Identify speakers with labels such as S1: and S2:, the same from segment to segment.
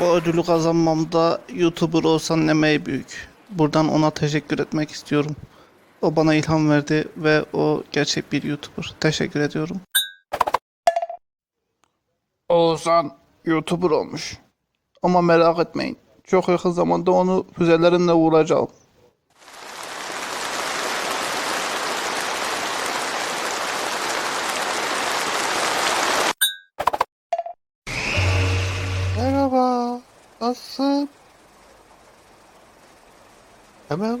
S1: Bu ödülü kazanmamda YouTuber olsan emeği büyük. Buradan ona teşekkür etmek istiyorum. O bana ilham verdi ve o gerçek bir YouTuber. Teşekkür ediyorum. Oğuzhan YouTuber olmuş. Ama merak etmeyin. Çok yakın zamanda onu füzelerinle vuracağım.
S2: Nasılsın? Hemen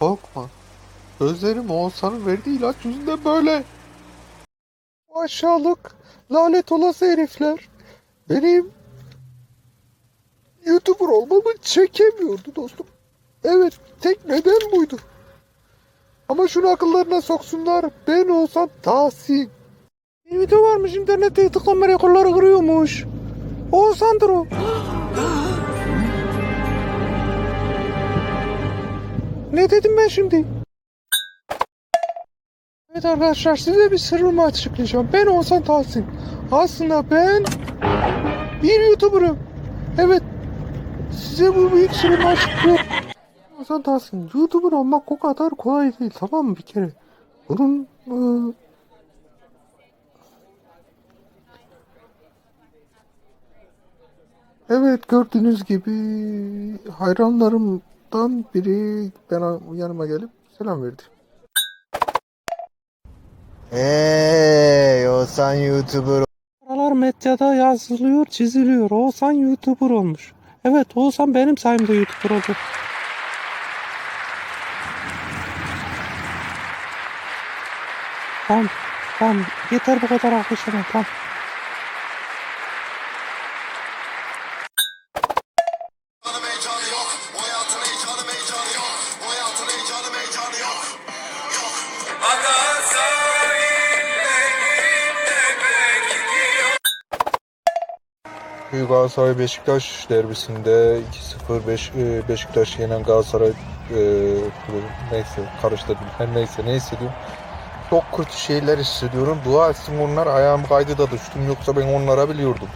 S2: korkma. Gözlerim Oğuzhan'ın verdiği ilaç yüzünden böyle. Aşağılık, lanet olası herifler. Benim YouTuber olmamı çekemiyordu dostum. Evet, tek neden buydu. Ama şunu akıllarına soksunlar. Ben olsam Tahsin. Bir video varmış internette tıklanma rekorları kırıyormuş. Oğuzhan'dır o. ne dedim ben şimdi? Evet arkadaşlar size bir sırrımı açıklayacağım. Ben Oğuzhan Tahsin. Aslında ben bir YouTuber'ım. Evet. Size bu büyük sırrımı açıklıyorum. Oğuzhan Tahsin. YouTuber olmak o kadar kolay değil tamam mı bir kere? Bunun ıı, Evet gördüğünüz gibi hayranlarımdan biri bana yanıma gelip selam verdi.
S3: Hey, o sen YouTuber
S4: Paralar medyada yazılıyor, çiziliyor. Oğuzhan YouTuber olmuş. Evet, Oğuzhan benim sayemde YouTuber oldu. Tamam, tamam. Yeter bu kadar alkışlama, tamam.
S2: Galatasaray Beşiktaş derbisinde 2-0 Beş, e, Beşiktaş yenen Galatasaray e, neyse karıştırdım. Her neyse ne hissediyorum. Çok kötü şeyler hissediyorum. Dua etsin onlar ayağım kaydı da düştüm yoksa ben onlara biliyordum.